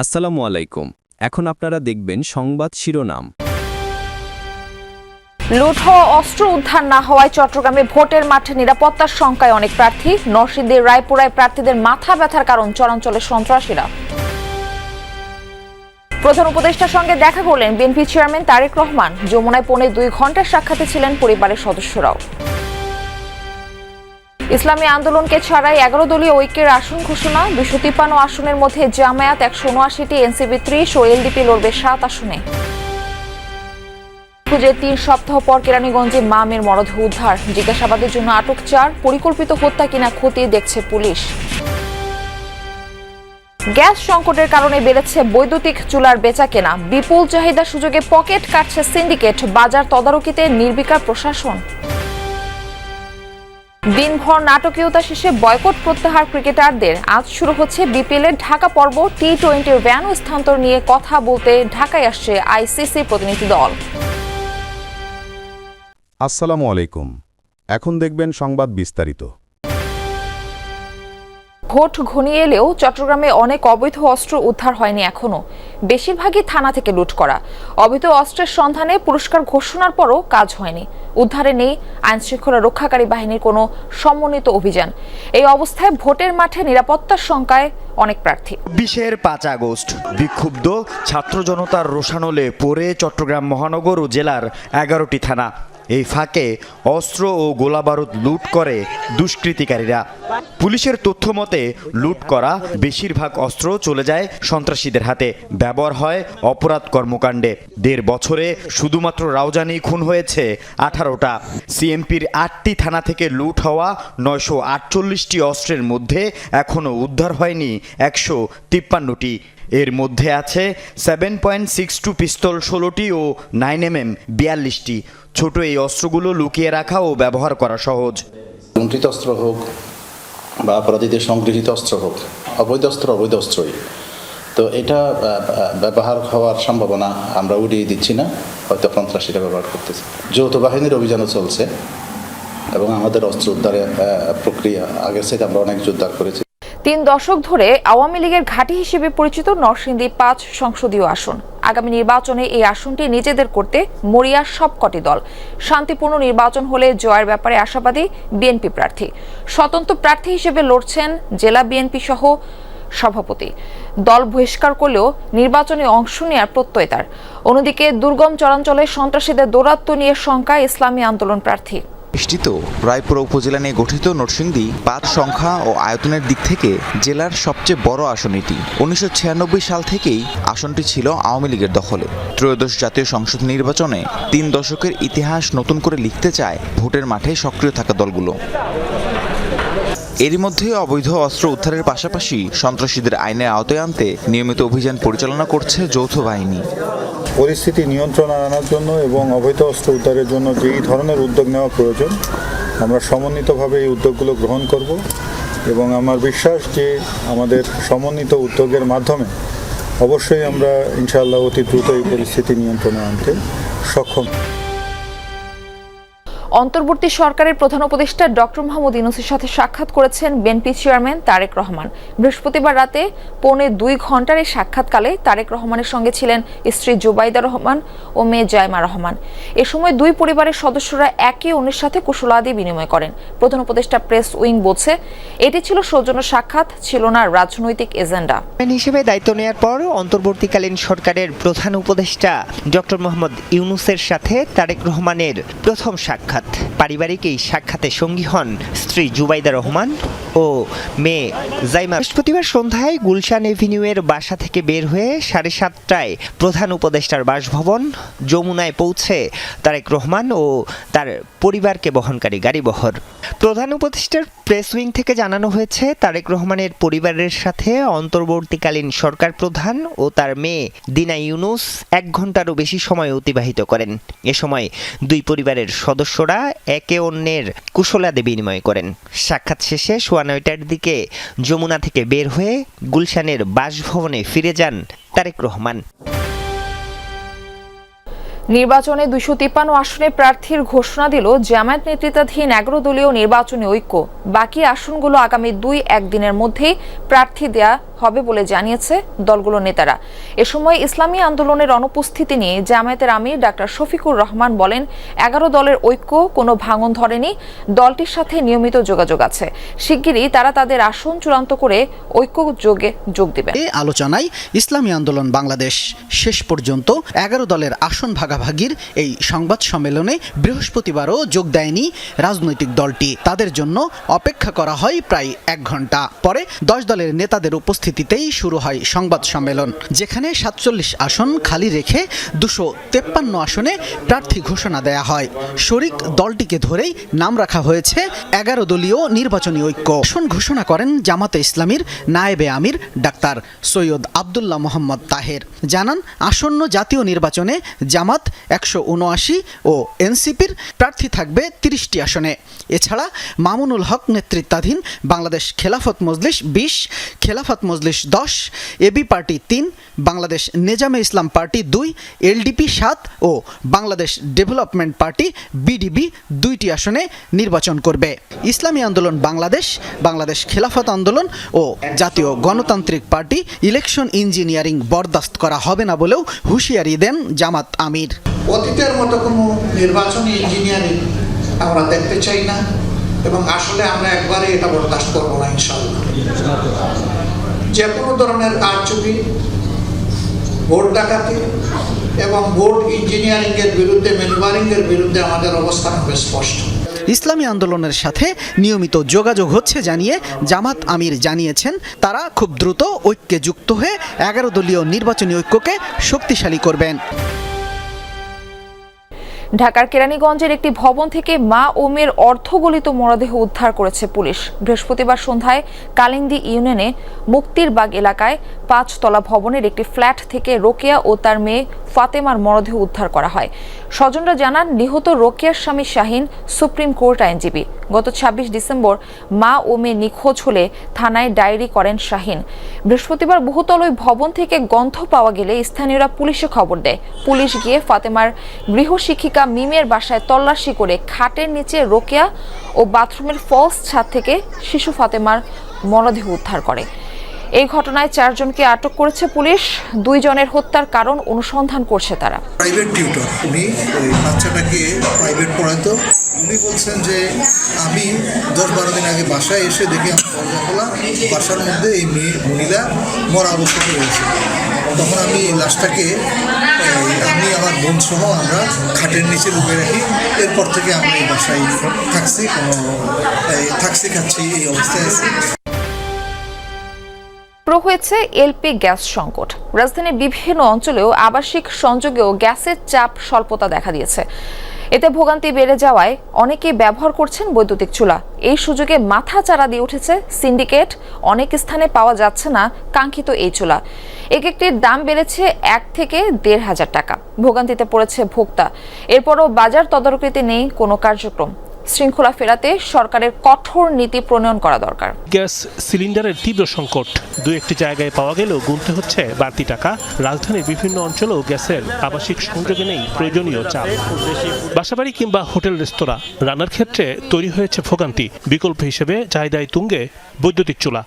আসসালামু আলাইকুম। এখন আপনারা দেখবেন সংবাদ শিরোনাম। হওয়া অস্ত্র উদ্ধার না হওয়ায় চট্টগ্রামে ভোটের মাঠে নিরাপত্তার শঙ্কায় অনেক প্রার্থী। নরসিংদীর রায়পুরায় প্রার্থীদের মাথা ব্যথার কারণ চরাঞ্চলে সন্ত্রাসীরা। প্রধান উপদেষ্টার সঙ্গে দেখা করলেন বিএনপি চেয়ারম্যান তারেক রহমান। যমুনায় পৌনে দুই ঘণ্টার সাক্ষাতে ছিলেন পরিবারের সদস্যরাও। ইসলামী আন্দোলনকে ছাড়াই এগারো দলীয় ঐক্যের আসন ঘোষণা দুশো তিপ্পান্ন আসনের মধ্যে জামায়াত একশো উনআশিটি এনসিবি ত্রিশ ও এলডিপি লড়বে সাত আসনে। খুঁজে তিন সপ্তাহ পর কেরানীগঞ্জে মামের মরদেহ উদ্ধার। জিজ্ঞাসাবাদের জন্য আটক চার, পরিকল্পিত হত্যা কিনা খতিয়ে দেখছে পুলিশ। গ্যাস সংকটের কারণে বেড়েছে বৈদ্যুতিক চুলার বেচা কেনা বিপুল চাহিদা সুযোগে পকেট কাটছে সিন্ডিকেট। বাজার তদারকিতে নির্বিকার প্রশাসন। দিনভর নাটকীয়তা শেষে বয়কট প্রত্যাহার ক্রিকেটারদের। আজ শুরু হচ্ছে বিপিএল এর ঢাকা পর্ব। টি টোয়েন্টির ভ্যানু স্থান্তর নিয়ে কথা বলতে ঢাকায় আসছে আইসিসি প্রতিনিধি দল। আসসালামু আলাইকুম। এখন দেখবেন সংবাদ বিস্তারিত। ভোট ঘনিয়ে এলেও চট্টগ্রামে অনেক অবৈধ অস্ত্র উদ্ধার হয়নি এখনও। বেশিরভাগই থানা থেকে লুট করা। অবৈধ অস্ত্রের সন্ধানে পুরস্কার ঘোষণার পরও কাজ হয়নি। উদ্ধারে নেই আইনশৃঙ্খলা রক্ষাকারী বাহিনীর কোনো সমন্বিত অভিযান। এই অবস্থায় ভোটের মাঠে নিরাপত্তার শঙ্কায় অনেক প্রার্থী। বিশের পাঁচ আগস্ট, বিক্ষুব্ধ ছাত্র জনতার রোশানলে পড়ে চট্টগ্রাম মহানগর ও জেলার এগারোটি থানা। এই ফাঁকে অস্ত্র ও গোলাবারুদ লুট করে দুষ্কৃতিকারীরা। পুলিশের তথ্য মতে, লুট করা বেশিরভাগ অস্ত্র চলে যায় সন্ত্রাসীদের হাতে। ব্যবহার হয় অপরাধ কর্মকাণ্ডে। দেড় বছরে শুধুমাত্র রাউজানি খুন হয়েছে আঠারোটা। সিএমপির আটটি থানা থেকে লুট হওয়া নয়শো আটচল্লিশটি অস্ত্রের মধ্যে এখনও উদ্ধার হয়নি একশো তিপ্পান্নটি। এর মধ্যে আছে seven point six two pistol ষোলোটি ও নাইন এম এম বিয়াল্লিশটি। ছোট এই অস্ত্রগুলো লুকিয়ে রাখা ও ব্যবহার করা সহজ। লুণ্ঠিত অস্ত্র হোক বা অপরাধীদের সংগৃহীত অস্ত্র হোক, অবৈধ অস্ত্র অবৈধ অস্ত্রই। তো এটা ব্যবহার হওয়ার সম্ভাবনা আমরা উড়িয়ে দিচ্ছি না, হয়তো সন্ত্রাসীরা ব্যবহার করতেছে। যৌথ বাহিনীর অভিযানও চলছে এবং আমাদের অস্ত্র উদ্ধারের প্রক্রিয়া আগের থেকে আমরা অনেক উদ্ধার করেছি। তিন দশক ধরে আওয়ামী লীগের ঘাঁটি হিসেবে পরিচিত নরসিংদী পাঁচ সংসদীয় আসন। আগামী নির্বাচনে এই আসনটি নিজেদের করতে মরিয়া সবকটি দল। শান্তিপূর্ণ নির্বাচন হলে জয়ের ব্যাপারে আশাবাদী বিএনপি প্রার্থী। স্বতন্ত্র প্রার্থী হিসেবে লড়ছেন জেলা বিএনপি সহ সভাপতি। দল বহিষ্কার করলেও নির্বাচনে অংশ নেওয়ার প্রত্যয় তার। অন্যদিকে দুর্গম চরাঞ্চলে সন্ত্রাসীদের দৌরাত্ম্য নিয়ে শঙ্কা ইসলামী আন্দোলন প্রার্থী। বেষ্টিত রায়পুরা উপজেলা নিয়ে গঠিত নরসিংদী পাঁচ সংখ্যা ও আয়তনের দিক থেকে জেলার সবচেয়ে বড় আসন এটি। উনিশশো ছিয়ানব্বই সাল থেকেই আসনটি ছিল আওয়ামী লীগের দখলে। ত্রয়োদশ জাতীয় সংসদ নির্বাচনে তিন দশকের ইতিহাস নতুন করে লিখতে চায় ভোটের মাঠে সক্রিয় থাকা দলগুলো। এরই মধ্যে অবৈধ অস্ত্র উদ্ধারের পাশাপাশি সন্ত্রাসীদের আইনের আওতায় আনতে নিয়মিত অভিযান পরিচালনা করছে যৌথ বাহিনী। পরিস্থিতি নিয়ন্ত্রণে আনার জন্য এবং অবৈধ অস্ত্র উদ্ধারের জন্য যেই ধরনের উদ্যোগ নেওয়া প্রয়োজন, আমরা সমন্বিতভাবে এই উদ্যোগগুলো গ্রহণ করব এবং আমার বিশ্বাস যে আমাদের সমন্বিত উদ্যোগের মাধ্যমে অবশ্যই আমরা ইনশাআল্লাহ অতি দ্রুত এই পরিস্থিতি নিয়ন্ত্রণে আনতে সক্ষম। অন্তর্বর্তী সরকারের প্রধান উপদেষ্টা ডক্টর মোহাম্মদ ইউনুসের সাথে সাক্ষাৎ করেছেন বিএনপি চেয়ারম্যান তারেক রহমান। বৃহস্পতিবার রাতে পৌনে দুই ঘণ্টার এই সাক্ষাৎকালে তারেক রহমানের সঙ্গে ছিলেন স্ত্রী জুবাইদা রহমান ও মেয়ে জায়মা রহমান। এ সময় দুই পরিবারের সদস্যরা একে অন্যের সাথে কুশলাদি বিনিময় করেন। প্রধান উপদেষ্টা প্রেস উইং বলছে, এটি ছিল সৌজন্য সাক্ষাৎ, ছিল না রাজনৈতিক এজেন্ডা। হিসেবে দায়িত্ব নেওয়ার পর অন্তর্বর্তীকালীন সরকারের প্রধান উপদেষ্টা ডক্টর মোহাম্মদ ইউনুসের সাথে তারেক রহমানের প্রথম সাক্ষাৎ। ধন্যবাদ পারিবারিক এই সাক্ষাতে সঙ্গী হন স্ত্রী জুবাইদা রহমান ও মেয়ে জাইমা। বৃহস্পতিবার সন্ধ্যায় গুলশান এভিনিউয়ের বাসা থেকে বের হয়ে সাড়ে সাতটায় প্রধান উপদেষ্টার বাসভবন যমুনায় পৌঁছে তারেক রহমান ও তার পরিবারকে বহনকারী গাড়িবহর প্রধান উপদেষ্টার প্রেস উইং থেকে জানানো হয়েছে, তারেক রহমানের পরিবারের সাথে অন্তর্বর্তীকালীন সরকার প্রধান ও তার মেয়ে দিনা ইউনুস এক ঘন্টারও বেশি সময় অতিবাহিত করেন। এ সময় দুই পরিবারের সদস্যরা একে অন্যের কুশলাদে বিনিময় করেন। সাক্ষাৎ শেষে সোয়া নয়টার দিকে যমুনা থেকে বের হয়ে গুলশানের বাসভবনে ফিরে যান তারেক রহমান। নির্বাচনে দুশো তিপ্পান্ন আসনে প্রার্থীর ঘোষণা দিল জামায়াত নেতৃত্বাধীন এগারো দলীয় নির্বাচনী ঐক্য। বাকি আসনগুলো আগামী দুই একদিনের মধ্যেই প্রার্থী দেয়া হবে বলে জানিয়েছে দলগুলোর নেতারা। এ সময় ইসলামী আন্দোলনের অনুপস্থিতি নিয়ে জামায়াতের আমির ডাক্তার শফিকুর রহমান বলেন, এগারো দলের ঐক্য কোনো ভাঙন ধরেনি, দলটির সাথে নিয়মিত যোগাযোগ আছে। শিগগিরই তারা তাদের আসন চূড়ান্ত করে ঐক্য যোগে যোগ দেবে। এ আলোচনায় ইসলামী আন্দোলন বাংলাদেশ। শেষ পর্যন্ত এগারো দলের আসন ভাগাভাগির এই সংবাদ সম্মেলনে বৃহস্পতিবারও যোগ দেয়নি রাজনৈতিক দলটি। তাদের জন্য অপেক্ষা করা হয় প্রায় এক ঘণ্টা। পরে দশ দলের নেতাদের উপস্থিতিতেই শুরু হয় সংবাদ সম্মেলন, যেখানে সাতচল্লিশ আসন খালি রেখে দুশো তেপ্পান্ন আসনে প্রার্থী ঘোষণা দেয়া হয়। শরিক দলটিকে ধরেই নাম রাখা হয়েছে এগারো দলীয় নির্বাচনী ঐক্য। আসন ঘোষণা করেন জামাতে ইসলামীর নায়েবে আমির ডাক্তার সৈয়দ আবদুল্লাহ মোহাম্মদ তাহের। জানান, আসন্ন জাতীয় নির্বাচনে জামাত একশো উনআশি ও এনসিপির প্রার্থী থাকবে তিরিশটি আসনে। এছাড়া মামুনুল হক নেতৃত্বাধীন বাংলাদেশ খেলাফত মজলিস বিশ, খেলাফত মজলিস দশ এবি পার্টি তিন, বাংলাদেশ নেজামে ইসলাম পার্টি দুই এলডিপি সাত ও বাংলাদেশ ডেভেলপমেন্ট পার্টি বিডিবি দুইটি আসনে নির্বাচন করবে। ইসলামী আন্দোলন বাংলাদেশ বাংলাদেশ খেলাফত আন্দোলন ও জাতীয় গণতান্ত্রিক পার্টি ইলেকশন ইঞ্জিনিয়ারিং বরদাস্ত করা হবে না বলেও হুঁশিয়ারি দেন জামাত আমির। অতীতের মতো কোনো নির্বাচনী ইঞ্জিনিয়ারিং আমরা দেখতে চাই না এবং আসলে আমরা একবারে এটা বরদাস্ত করব না ইনশাল্লাহ। যে কোনো ধরনের কারচুপি, ভোট ডাকাতি এবং ভোট ইঞ্জিনিয়ারিংয়ের বিরুদ্ধে ম্যানুভারিংয়ের বিরুদ্ধে আমাদের অবস্থান হবে স্পষ্ট। ইসলামী আন্দোলনের সাথে নিয়মিত যোগাযোগ হচ্ছে জানিয়ে জামাত আমির জানিয়েছেন, তারা খুব দ্রুত ঐক্যে যুক্ত হয়ে এগারো দলীয় নির্বাচনী ঐক্যকে শক্তিশালী করবেন। ঢাকার কেরানীগঞ্জের একটি ভবন থেকে মা ও মেয়ের অর্ধগলিত মরদেহ উদ্ধার করেছে পুলিশ। বৃহস্পতিবার সন্ধ্যায় কালিন্দি ইউনিয়নে মুক্তির বাগ এলাকায় পাঁচতলা ভবনের একটি ফ্ল্যাট থেকে রোকেয়া ও তার মেয়ে ফাতেমার মরদেহ উদ্ধার করা হয়। স্বজনরা জানান, নিহত রোকেয়ার স্বামী শাহিন সুপ্রিম কোর্ট আইনজীবী। গত ২৬ ডিসেম্বর মা ও মেয়ে নিখোঁজ হলে থানায় ডায়েরি করেন শাহিন। বৃহস্পতিবার বহুতল ওই ভবন থেকে গন্ধ পাওয়া গেলে স্থানীয়রা পুলিশে খবর দেয়। পুলিশ গিয়ে ফাতেমার গৃহশিক্ষিকা মিমের বাসায় তল্লাশি করে খাটের নিচে রোকেয়া ও বাথরুমের ফলস ছাদ থেকে শিশু ফাতেমার মরদেহ উদ্ধার করে। এই ঘটনায় চারজনকে আটক করেছে পুলিশ, দুইজনের হত্যার কারণ অনুসন্ধান করছে তারা। প্রাইভেট টিউটর উনি বাচ্চাটাকে প্রাইভেট পড়াতো। উনি বলছেন যে, আমি দশ বারো দিন আগে বাসায় এসে দেখি আমি দরজা খোলা বাসার মধ্যে এই মহিলা মরা অবস্থাতে রয়েছে। তখন আমি লাশটাকে আমি, আমার বোন সহ আমরা খাটের নিচে লুকিয়ে রাখি। এরপর থেকে আমরা এই বাসায় থাকছি, কোনো থাকছি, খাচ্ছি, এই অবস্থায় আছি। তীব্র হয়েছে এলপি গ্যাস সংকট। রাজধানীর বিভিন্ন অঞ্চলেও আবাসিক সংযোগেও গ্যাসের চাপ স্বল্পতা দেখা দিয়েছে। এতে ভোগান্তি বেড়ে যাওয়ায় অনেকেই ব্যবহার করছেন বৈদ্যুতিক চুলা। এই সুযোগে মাথা চারা দিয়ে উঠেছে সিন্ডিকেট। অনেক স্থানে পাওয়া যাচ্ছে না কাঙ্ক্ষিত এই চুলা। এক একটির দাম বেড়েছে এক থেকে দেড় হাজার টাকা। ভোগান্তিতে পড়েছে ভোক্তা। এরপরও বাজার তদারকিতে নেই কোনো কার্যক্রম। শৃঙ্খলা ফেরাতে সরকারের কঠোর নীতি প্রণয়ন করা দরকার। গ্যাস সিলিন্ডারের তীব্র সংকট। দু একটি জায়গায় পাওয়া গেলেও গুনতে হচ্ছে বাড়তি টাকা। রাজধানীর বিভিন্ন অঞ্চলেও গ্যাসের আবাসিক সংযোগে নেই প্রয়োজনীয় চাপ। বাসাবাড়ি কিংবা হোটেল, রেস্তোরাঁ রান্নার ক্ষেত্রে তৈরি হয়েছে ভোগান্তি। বিকল্প হিসেবে চাহিদায় তুঙ্গে বৈদ্যুতিক চুলা।